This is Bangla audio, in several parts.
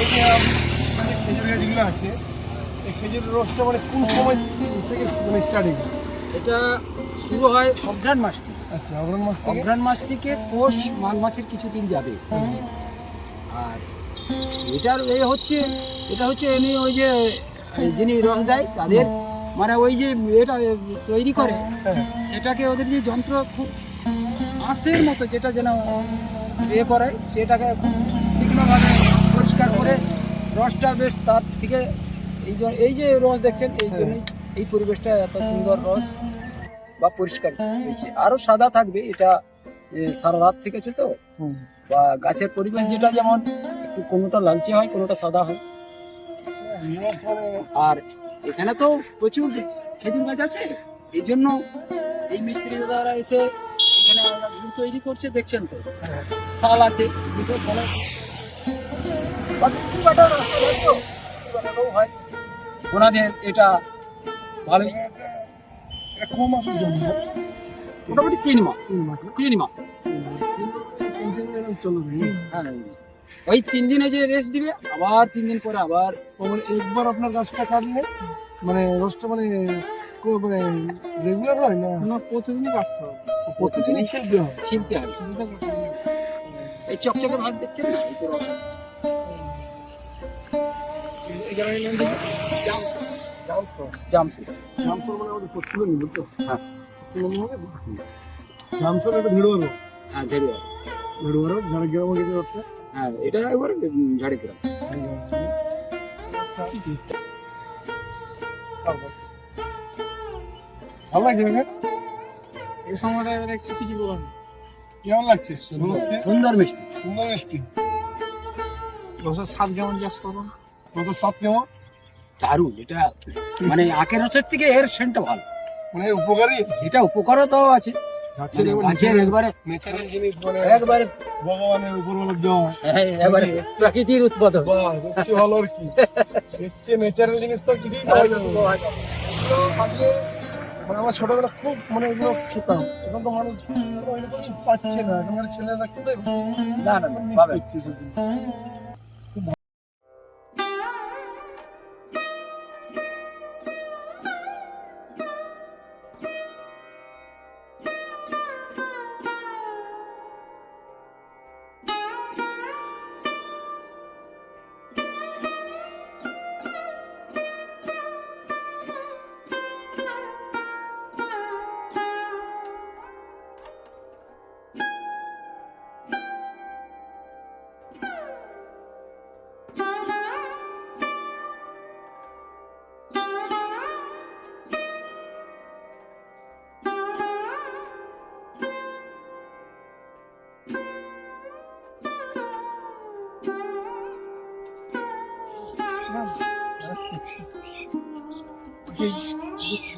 এই যে আমাদের খেজুর গাছগুলো আছে এই খেজুর রসটা মানে কোন সময় থেকে মানে স্টার্টিং এটা শুরু হয় অঘ্রাণ মাস থেকে। আচ্ছা মাস থেকে? অঘ্রাণ মাস থেকে পৌষ মাঘ মাসের কিছুদিন যাবে। আর এটার এই হচ্ছে এটা হচ্ছে এমনি ওই যে যিনি রস দেয় তাদের মানে ওই যে এটা তৈরি করে হ্যাঁ। সেটাকে ওদের যে যন্ত্র খুব আঁশের মতো যেটা যেন ইয়ে করে সেটাকে খুব তীক্ষ্ণভাবে পরিষ্কার করে রসটা বেশ তার থেকে এই জন্য এই যে রস দেখছেন এই জন্যই এই পরিবেশটা এত সুন্দর রস বা পরিষ্কার হয়েছে। আরও সাদা থাকবে এটা সারা রাত থেকেছে তো। বা গাছের পরিবেশ যেটা যেমন একটু কোনোটা লালচে হয় কোনোটা সাদা হয়। আর এখানে তো প্রচুর খেজুর গাছ আছে। এই জন্য এই মিস্ত্রি দাদারা এসে এখানে তৈরি করছে দেখছেন তো? হ্যাঁ। শাল আছে দুটো শালে বাট ওনাদের এটা ভালোই এটা ক মাসের জন্য। মোটামুটি তিন মাস। তিন মাস তিন মাস। হ্যাঁ। ওই তিন দিনে যে রেস্ট দিবে আবার তিন দিন পরে আবার মানে একবার আপনার গাছটা কাটলে মানে রসটা মানে কো- মানে রেগুলার হয় না? প্রতিদিনই কাটতে হবে। প্রতিদিনই ছিলতে হয় ছিলতে হবে। এই চকচকে ভাব দেখছেন না? এই রস আসছে। এই জায়গায় নাম দিবি? জামসর। জামসর মানে আমাদের পশ্চিমবঙ্গ বুঝতো হ্যাঁ। পশ্চিমবঙ্গ জামসর একটা ভিড় হলো হ্যাঁ ধেরুয়া ভিড় হলো ঝাড়গ্রামে গেছে রসটা হ্যাঁ এটা একবার ঝাড়গ্রাম ভালো লাগছে? এই সময়টা এবার কেমন লাগছে সুন্দর মিষ্টি সুন্দর মিষ্টি রসের স্বাদ কেমন করুন রসের স্বাদ কেমন? দারুণ এটা মানে আখের রসের থেকে এর সেন্টটা ভালো। মানে উপকারী? এটা উপকারও তো আছে। মানে এবার গাছের একবারে ন্যাচারাল জিনিস মানে একবারে উপর মানে হ্যাঁ, এবারে প্রাকৃতির উৎপাদন বাহ হচ্ছে ভালো আর কি। হচ্ছে ন্যাচারাল জিনিস তো কিছুই পাওয়া মানে আমরা ছোটবেলা খুব মানে এগুলো খেতাম। এখন তো মানুষ পাচ্ছে না। এখনকার ছেলেরা কোথায় পাচ্ছে? না না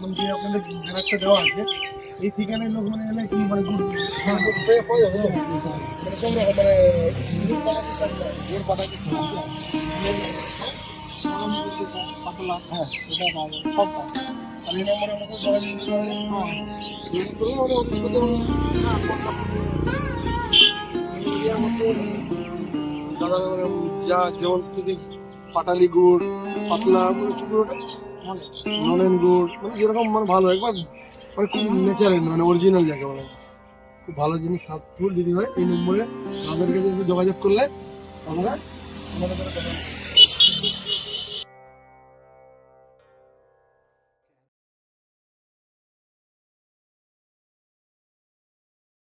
মানে যে আপনাদের দেওয়া আছে এই লোক মানে এলে মানে গুড়? মানে মানে। হ্যাঁ, অফিস মানে, হ্যাঁ। এরিয়ার মধ্যে দাদা যা যেমন পাটালি গুড় পাতলা মানে ওটা নলেন গুড় মানে যেরকম মানে ভালো, একবার মানে খুব ন্যাচারাল মানে অরিজিনাল যাকে বলে। খুব ভালো জিনিস, সাত যদি হয়, এই নম্বরে আমাদের কাছে যোগাযোগ করলে আপনারা আমাদের